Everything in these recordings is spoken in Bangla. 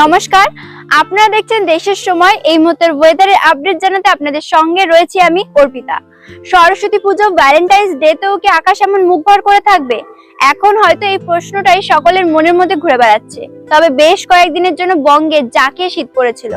নমস্কার, আপনারা দেখছেন দেশের সময়। এই মুহূর্তের ওয়েদারের আপডেট জানাতে আপনাদের সঙ্গে রয়েছি আমি অর্পিতা। সরস্বতী পুজো ভ্যালেন্টাইন্স ডে তেও কি আকাশ এমন মুখভর করে থাকবে? এখন হয়তো এই প্রশ্নটাই সকলের মনের মধ্যে ঘুরে বেড়াচ্ছে। তবে বেশ কয়েকদিনের জন্য বঙ্গে জাকিয়ে শীত পড়েছিল।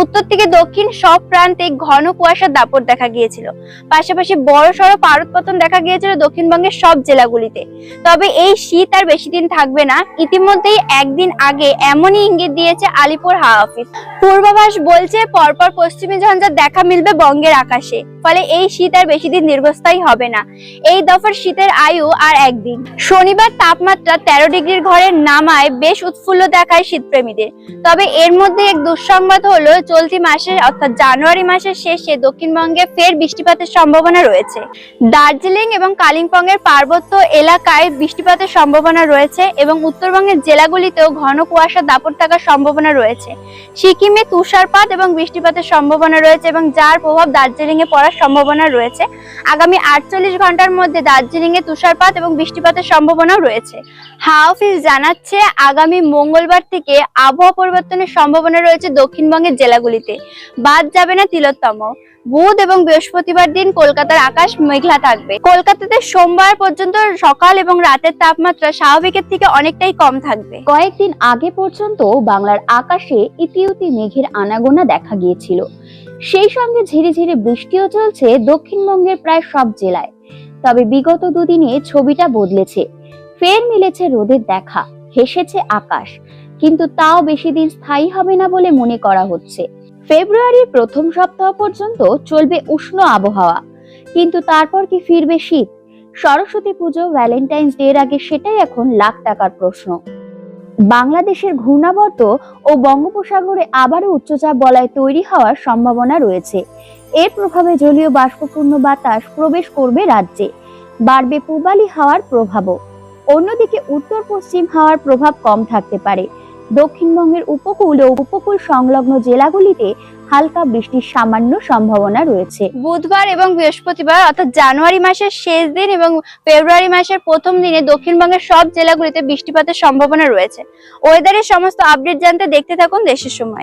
উত্তর থেকে দক্ষিণ সব প্রান্তে ঘন কুয়াশার দাপট দেখা গিয়েছিল। পাশাপাশি বড় সড়ো পারদপতন দেখা গিয়েছিল দক্ষিণবঙ্গের সব জেলাগুলিতে। তবে এই শীত আর বেশি দিন থাকবে না। ইতিমধ্যেই একদিন আগে এমনই ইঙ্গিত দিয়েছে আলিপুর হাওয়া অফিস। পূর্বাভাস বলছে, পরপর পশ্চিমী ঝঞ্ঝার দেখা মিলবে বঙ্গের আকাশে। ফলে এই শীত আর বেশি দিন দীর্ঘস্থায়ী হবে না। এই দফার শীতের আয়ু আর একদিন। শনিবার তাপমাত্রা তেরো ডিগ্রির ঘরে নামায় বেশ উৎফুল্ল দেখায় শীতপ্রেমীদের। তবে এর মধ্যে এক দুঃসংবাদ হলো চলতি মাসের, অর্থাৎ জানুয়ারি মাসের শেষে দক্ষিণবঙ্গে ফের বৃষ্টিপাতের সম্ভাবনা রয়েছে। দার্জিলিং এবং কালিম্পং এর পার্বত্য এলাকায় বৃষ্টিপাতের সম্ভাবনা রয়েছে এবং উত্তরবঙ্গের জেলাগুলিতেও ঘন কুয়াশা দাপট থাকার সম্ভাবনা রয়েছে। সিকিমে তুষারপাত এবং বৃষ্টিপাতের সম্ভাবনা রয়েছে এবং যার প্রভাব দার্জিলিং এ পড়ার সম্ভাবনা রয়েছে। আগামী আটচল্লিশ ঘণ্টার মধ্যে দার্জিলিং এ তুষারপাত এবং বৃষ্টিপাতের সম্ভাবনাও রয়েছে। হাওয়া অফিস জানাচ্ছে, আগামী মঙ্গলবার থেকে আবহাওয়া পরিবর্তনের সম্ভাবনা রয়েছে দক্ষিণবঙ্গের জেলাগুলিতে বাদ যাবে না তিলোত্তম। বুধ এবং বৃহস্পতিবার দিন কলকাতার আকাশ মেঘলা থাকবে। কলকাতাতে সোমবার পর্যন্ত সকাল এবং রাতের তাপমাত্রা স্বাভাবিকের থেকে অনেকটাই কম থাকবে। কয়েকদিন আগে পর্যন্ত বাংলার আকাশে ইতিউতি মেঘের আনাগোনা দেখা গিয়েছিল। সেই সঙ্গে ঝিরে ঝিরে বৃষ্টিও চলছে দক্ষিণবঙ্গের প্রায় সব জেলায়। তবে বিগত দুদিনে ছবিটা বদলেছে। ফের মিলেছে রোদের দেখা। হেসেছে আকাশ। কিন্তু তাও বেশি দিন স্থায়ী হবে না বলে মনে করা হচ্ছে। ফেব্রুয়ারির প্রথম সপ্তাহ পর্যন্ত চলবে উষ্ণ আবহাওয়া। কিন্তু তারপর কি ফিরবে শীত? সরস্বতী পুজো, ভ্যালেন্টাইন্স ডে এর আগে সেটাই এখন লাখ টাকার প্রশ্ন। বাংলাদেশের ঘূর্ণাবর্ত ও বঙ্গোপসাগরে আবারও উচ্চচাপ বলয় তৈরি হওয়ার সম্ভাবনা রয়েছে। এর প্রভাবে জলীয় বাষ্পপূর্ণ বাতাস প্রবেশ করবে রাজ্যে। বাড়বে পূবালি হাওয়ার প্রভাবও। অন্যদিকে উত্তর পশ্চিম হাওয়ার প্রভাব কম থাকতে পারে। দক্ষিণবঙ্গের উপকূল ও উপকূল সংলগ্ন জেলাগুলিতে হালকা বৃষ্টির সামান্য সম্ভাবনা রয়েছে। বুধবার এবং বৃহস্পতিবার, অর্থাৎ জানুয়ারি মাসের শেষ দিন এবং ফেব্রুয়ারি মাসের প্রথম দিনে দক্ষিণবঙ্গের সব জেলাগুলিতে বৃষ্টিপাতের সম্ভাবনা রয়েছে। ওয়েদারের সমস্ত আপডেট জানতে দেখতে থাকুন দেশের সময়।